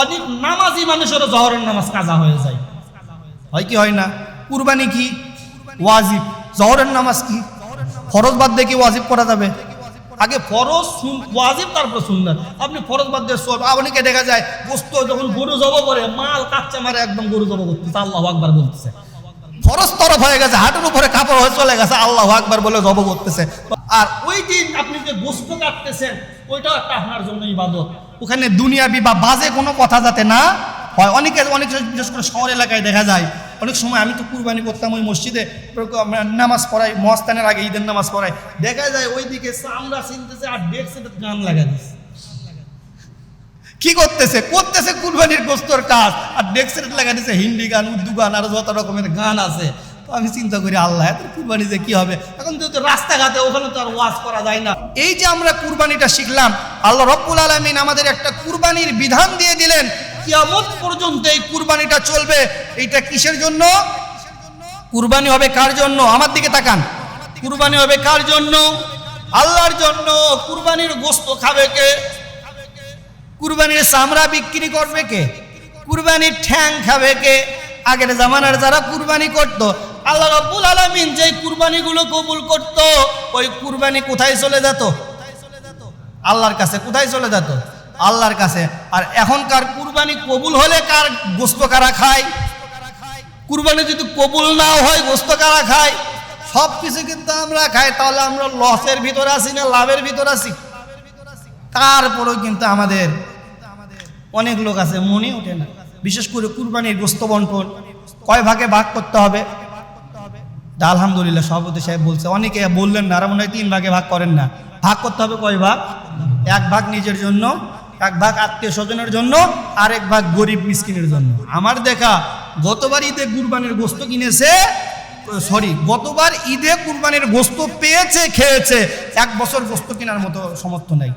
অনেক নামাজি মানুষের জহরের নামাজ কাজা হয়ে যায়। হয় কি, হয় না? কুরবানি কি? ওয়াজিব। জহরের নামাজ কি? ফরজ বাদ দিয়ে কি ওয়াজিব করা যাবে? আগে ফরজ ওয়াজিব, তারপর সুন্দর আপনি ফরজ বাদ দিয়ে সব অনেকে দেখা যায় গোস্ত যখন গরু জব করে, মাল কাচ্চা মারে, একদম গরু জব করতেছে। আল্লাহ আকবার বলতেছে। ফরজ তরফ হয়ে গেছে, হাঁটুর উপরে কাপড় হয়ে চলে গেছে, আল্লাহ আকবার বলে জব করতেছে। আর ওই দিন আপনি যে গোস্ত কাটতেছেন, ওইটাও একটা আপনার জন্য ইবাদত। ওখানে দুনিয়াবি বা বাজে কোনো কথা যাতে না হয়। অনেকে অনেক বিশেষ করে শহর এলাকায় দেখা যায়, অনেক সময় আমি তো কুরবানি করতাম ওই মসজিদে নামাজ পড়াই মহাস্থানের আগে ঈদের নামাজ পড়াই। দেখা যায় ওইদিকে চামড়া চিনতেছে আর সেটে গান লাগা দিচ্ছে কি করতেছে? করতেছে কুরবানির গোস্তর কাজ, আর ডেক্সেট লাগা দিছে হিন্দি গান, উর্দু গান, আর যত রকমের গান আছে। তো আমি চিন্তা করি, আল্লাহ, এত কুরবানি যে কি হবে? এখন যেহেতু রাস্তাঘাটে, ওখানে তো আর ওয়াজ করা যায় না। এই যে আমরা কুরবানিটা শিখলাম, আল্লাহ রব্বুল আলমিন আমাদের একটা কুরবানির বিধান দিয়ে দিলেন, কিয়ামত পর্যন্ত এই কুরবানিটা চলবে। এইটা কিসের জন্য? কুরবানি হবে কার জন্য? আমার দিকে তাকান। কুরবানি হবে কার জন্য? আল্লাহর জন্য। কুরবানির গোস্ত খাবে কে? কুরবানির চামড়া বিক্রি করবে কে? কুরবানির ঠ্যাং খাবে কে? আগের জামানার যারা কুরবানি করত আল্লাহ রব্বুল আলমিন যে কুরবানিগুলো কবুল করত, ওই কুরবানি কোথায় চলে যেত? আল্লাহর কাছে কোথায় চলে যেত? আল্লাহর কাছে। আর এখনকার কুরবানি কবুল হলে কার গোস্ত কারা খায়? কুরবানি যদি কবুল না হয়, গোস্ত কারা খায়? সব কিছু কিন্তু আমরা খাই, তাহলে আমরা লসের ভিতর আছি না লাভের ভিতর আছি? তারপরেও কিন্তু আমাদের অনেক লোক আছে মনে ওঠে না। বিশেষ করে কুরবানির গোস্ত বন্টন, কয় ভাগে ভাগ করতে হবে? তা আলহামদুলিল্লাহ সভাপতি সাহেব বলছে, অনেকে বললেন না আর মনে হয় তিন ভাগে ভাগ করেন না। ভাগ করতে হবে কয় ভাগ? এক ভাগ নিজের জন্য, এক ভাগ আত্মীয় স্বজনের জন্য, আর এক ভাগ গরিব মিসকিনের জন্য। আমার দেখা, গতবার ঈদে কুরবানির গোস্ত কিনেছে, সরি, গতবার ঈদে কুরবানির গোস্ত পেয়েছে, খেয়েছে, এক বছর গোস্ত কেনার মতো সমর্থ নাই।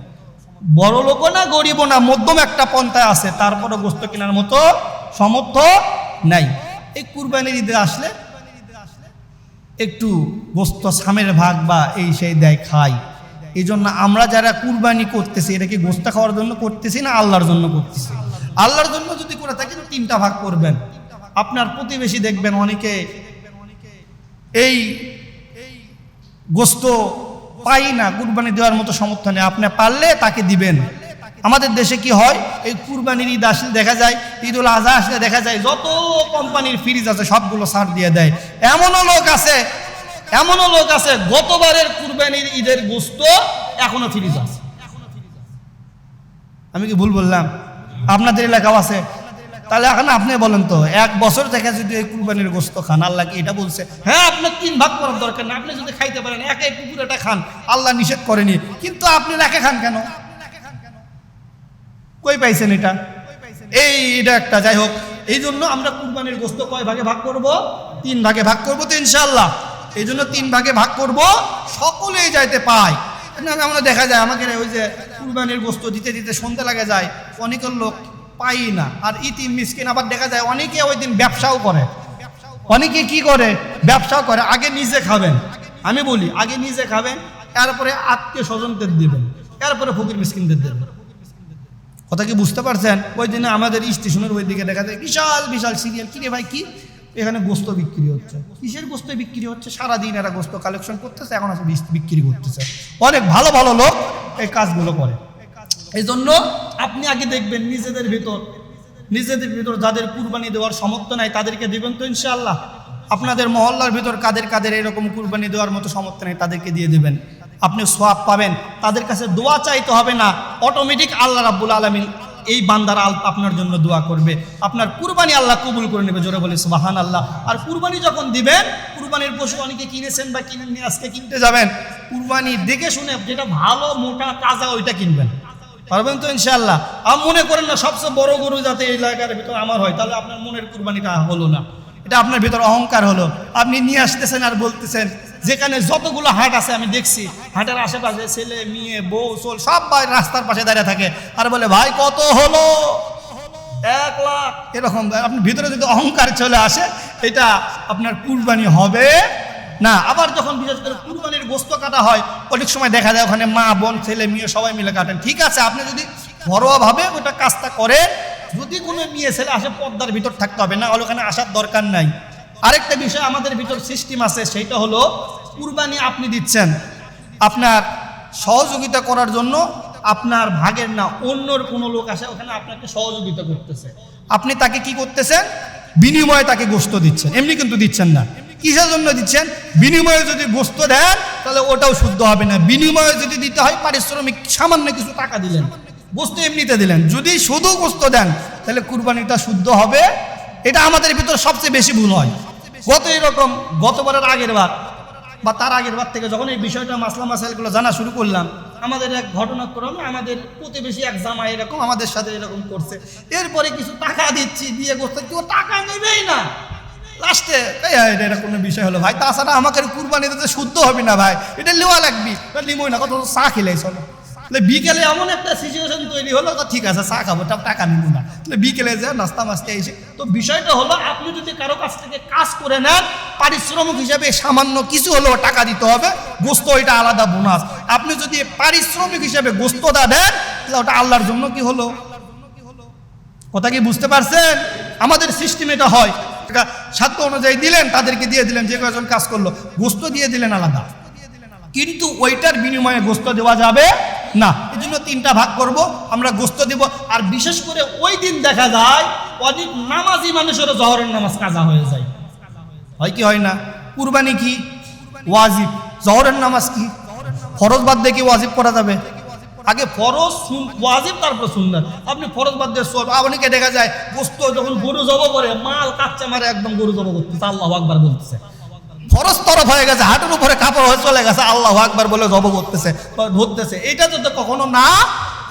বড় লোকও না, গরিবও না, মধ্যম একটা পন্থায় আছে, তারপরও গোস্ত কেনার মতো সমর্থ নাই। এই কুরবানির ঈদে আসলে একটু গোস্ত সামের ভাগ বা এই সেই দেয় খাই। এই জন্য আমরা যারা কুরবানি করতেছি, এটা কি গোস্ত খাওয়ার জন্য করতেছি না আল্লাহর জন্য করতেছি? আল্লাহর জন্য যদি করে থাকেন, তিনটা ভাগ করবেন। আপনার প্রতিবেশী দেখবেন অনেকে এই গোস্ত পাই না, কুরবানি দেওয়ার মতো সমর্থ নেই। আপনি পারলে তাকে দিবেন। আমাদের দেশে কি হয়? এই কুরবানির ঈদ আসলে দেখা যায় ঈদ উল আজহা আসলে দেখা যায়, যত কোম্পানির ফ্রিজ আছে সবগুলো ছাড় দিয়ে দেয়। এমনও লোক আছে, এমনও লোক আছে, গতবারের কুরবানির ঈদের গোস্ত এখনও ফ্রিজ আছে। আমি কি ভুল বললাম? আপনাদের এলাকাও আছে। তাহলে এখন আপনি বলেন তো, এক বছর থেকে যদি এই কুরবানির গোস্ত খান, আল্লাহ কি এটা বলছে? হ্যাঁ আপনার তিন ভাগ করার দরকার না, আপনি যদি খাইতে পারেন একাই কুকুরটা খান, আল্লাহ নিষেধ করেনি। কিন্তু আপনি রেখে খান কেন? কই পাইছেন এটা? এই এটা একটা যাই হোক। এই জন্য আমরা কুরবানির গোস্ত কয় ভাগে ভাগ করব? তিন ভাগে ভাগ করব তো ইনশাল্লাহ এই জন্য তিন ভাগে ভাগ করব। সকলেই যাইতে পায়। না, আমরা দেখা যায় আমাকে ওই যে কুরবানির গোস্ত দিতে দিতে শুনতে লাগে যায় অনেকের লোক পাই না। আর ইতি মিসকিন আবার দেখা যায় অনেকে ওই দিন ব্যবসাও করে। অনেকে কি করে? ব্যবসাও করে আগে নিজে খাবেন। আমি বলি আগে নিজে খাবেন তারপরে আত্মীয় স্বজনদের দেবেন তারপরে ফকির মিসকিনদের দেবেন। কথা কি বুঝতে পারছেন? ওই দিনে আমাদের স্টেশনের ওই দিকে দেখা যায় বিশাল বিশাল সিরিয়াল। কিরে ভাই, কি? এখানে গোস্ত বিক্রি হচ্ছে। কিসের গোস্ত বিক্রি হচ্ছে? সারাদিন এরা গোস্ত কালেকশন করতেছে, এখন আছে বিক্রি করতেছে। অনেক ভালো ভালো লোক এই কাজগুলো করে। এই জন্য আপনি আগে দেখবেন নিজেদের ভিতর নিজেদের ভিতর যাদের কুরবানি দেওয়ার সমর্থ নাই, তাদেরকে দেবেন তো ইনশাআল্লাহ। আপনাদের মহল্লার ভিতর কাদের কাদের এরকম কুরবানি দেওয়ার মতো সমর্থন নেই, তাদেরকে দিয়ে দেবেন। আপনি সোয়াব পাবেন। তাদের কাছে দোয়া চাইতে হবে না। অটোমেটিক আল্লাহ রাব্বুল আলমিন এই বান্দার আপনার জন্য দোয়া করবে। আপনার কুরবানি আল্লাহ কবুল করে নেবে, জোরে বলে সুবাহান আল্লাহ আর কুরবানি যখন দিবেন, কুরবানির পশু অনেকে কিনেছেন বা কিনেননি আজকে কিনতে যাবেন। কুরবানি দেখে শুনে যেটা ভালো, মোটা, তাজা, ওইটা কিনবেন। পারবেন তো ইনশাল্লাহ আর মনে করেন না, সবচেয়ে বড় গরু যাতে এই এলাকার ভিতর আমার হয়, তাহলে আপনার মনের কুরবানিটা হলো না। এটা আপনার ভিতর অহংকার হলো। আপনি নিয়ে আসতেছেন আর বলতেছেন, যেখানে যতগুলো হাট আছে আমি দেখছি, হাটের আশেপাশে ছেলে, মেয়ে, বউ সোল সব রাস্তার পাশে দাঁড়িয়ে থাকে। আর বলে, ভাই, কত হলো? এক লাখ। এরকম আপনি ভিতরে যদি অহংকার চলে আসে, এটা আপনার কুরবানি হবে না। আবার যখন বিশেষ করে কুরবানির গোস্ত কাটা হয়, অনেক সময় দেখা যায় ওখানে মা, বোন, ছেলে, মেয়ে সবাই মিলে কাটেন। ঠিক আছে, আপনি যদি ঘরোয়াভাবে ওটা কাজটা করেন যদি কোনো মেয়ে ছেলে আসে, পর্দার ভিতর থাকতে হবে, না হলে ওখানে আসার দরকার নাই। আরেকটা বিষয় আমাদের ভিতর সিস্টেম আছে, সেইটা হলো কুরবানি আপনি দিচ্ছেন, আপনার সহযোগিতা করার জন্য আপনার ভাগের না, অন্যর কোনো লোক আসে, ওখানে আপনাকে সহযোগিতা করতেছে। আপনি তাকে কি করতেছেন? বিনিময়ে তাকে গোস্ত দিচ্ছেন, এমনি কিন্তু দিচ্ছেন না। কিসের জন্য দিচ্ছেন? বিনিময়ে যদি গোস্ত দেন, তাহলে ওটাও শুদ্ধ হবে না। বিনিময়ে যদি দিতে হয়, পারিশ্রমিক সামান্য কিছু টাকা দিলেন। গোস্ত এমনিতে দিলেন। যদি শুধু গোস্ত দেন, তাহলে কুরবানিটা শুদ্ধ হবে। এটা আমাদের ভিতর সবচেয়ে বেশি ভুল হয়। গত এরকম, গতবারের আগের বার বা তার আগের বার থেকে যখন এই বিষয়টা মাসলা মাসাইলগুলো জানা শুরু করলাম, আমাদের এক ঘটনাক্রমে আমাদের প্রতিবেশী এক জামা এরকম আমাদের সাথে এরকম করছে। এরপরে কিছু টাকা দিচ্ছি, দিয়ে গোস্ত কেউ টাকা নেবেই না। লাস্টে এটা কোনো বিষয় হলো ভাই, তাছাড়া আমাকে কুরবানি দিতে শুদ্ধ হবে না ভাই। এটা নেওয়া লাগবি। নিমই না, কত চা খেলেই চলো বিকেলে এমন একটা সিচুয়েশন তৈরি হলো ঠিক আছে, চা খাব টাকা নিব না। তাহলে বিকেলে যে নাস্তা মাস্তা এসে, তো বিষয়টা হলো, আপনি যদি কারও কাছ থেকে কাজ করে নেন, পারিশ্রমিক হিসাবে সামান্য কিছু হলেও টাকা দিতে হবে, গোস্ত ওইটা আলাদা বোনাস আপনি যদি পারিশ্রমিক হিসাবে গোস্তটা দেন, তাহলে ওটা আল্লাহর জন্য কি হলো? কথা কি বুঝতে পারছেন? আমাদের সিস্টেম এটা হয়। এটা সাধ্য অনুযায়ী দিলেন, তাদেরকে দিয়ে দিলেন, যে কয়েকজন কাজ করল, গোস্ত দিয়ে দিলেন আলাদা। কিন্তু ওইটার বিনিময়ে গোস্ত দেওয়া যাবে না। এই জন্য তিনটা ভাগ করব, আমরা গোস্ত দেব। আর বিশেষ করে ওই দিন দেখা যায়, অনেক নামাজি মানুষেরও জহরের নামাজ কাজা হয়ে যায়। হয় কি, হয় না? কুরবানি কি? ওয়াজিব। জহরের নামাজ কি? ফরজ বাদ দিয়ে কি ওয়াজিব করা যাবে? আগে ফরজ ওয়াজিব, তারপর সুন্দর আপনি ফরজ বাদ দিয়ে সব অনেকে দেখা যায়, গোস্ত যখন গরু জব করে মাল কাচ্চা মারে, একদম গরু জব করতেছে। আল্লাহ আকবার বলতেছে। ফরজ তরফ হয়ে গেছে, হাঁটুর উপরে কাপড় হয়ে চলে গেছে, আল্লাহ আকবার বলে জব করতেছে, ধরতেছে। এটা যদি কখনো না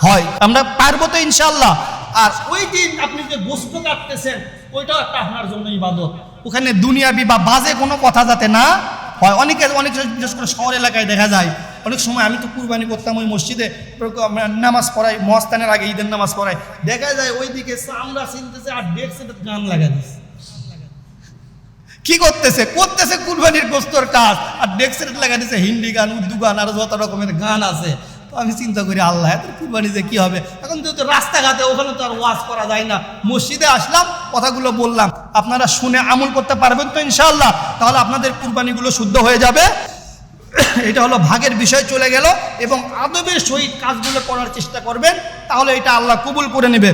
হয়, আমরা পারব তো ইনশাল্লাহ আর ওই দিন আপনি যে গোস্ত কাটতেছেন, ওইটাও একটা আপনার জন্য ইবাদত। ওখানে দুনিয়াবি বা বাজে কোনো কথা যাতে না হয়। অনেকে, অনেক বিশেষ করে শহর এলাকায় দেখা যায়, অনেক সময় আমি তো কুরবানি করতাম ওই মসজিদে আমরা নামাজ পড়াই মস্তানের আগে ঈদের নামাজ পড়াই। দেখা যায় ওইদিকে চামড়া চিনতেছে আর সেটে গান লাগা দিচ্ছে কি করতেছে? করতেছে কুরবানির গোস্তর কাজ। আর ডেক্সেট লাগা দিছে, হিন্দি গান, উর্দু গান, আর যত রকমের গান আছে। তো আমি চিন্তা করি, আল্লাহ এত কুরবানি যে কি হবে? এখন যেহেতু রাস্তাঘাটে ওখানে তো আর ওয়াজ করা যায় না। মসজিদে আসলাম, কথাগুলো বললাম। আপনারা শুনে আমল করতে পারবেন তো ইনশাআল্লাহ। তাহলে আপনাদের কুরবানিগুলো শুদ্ধ হয়ে যাবে। এটা হলো ভাগের বিষয় চলে গেল এবং আদবের সহিত কাজগুলো করার চেষ্টা করবেন, তাহলে এটা আল্লাহ কবুল করে নেবে।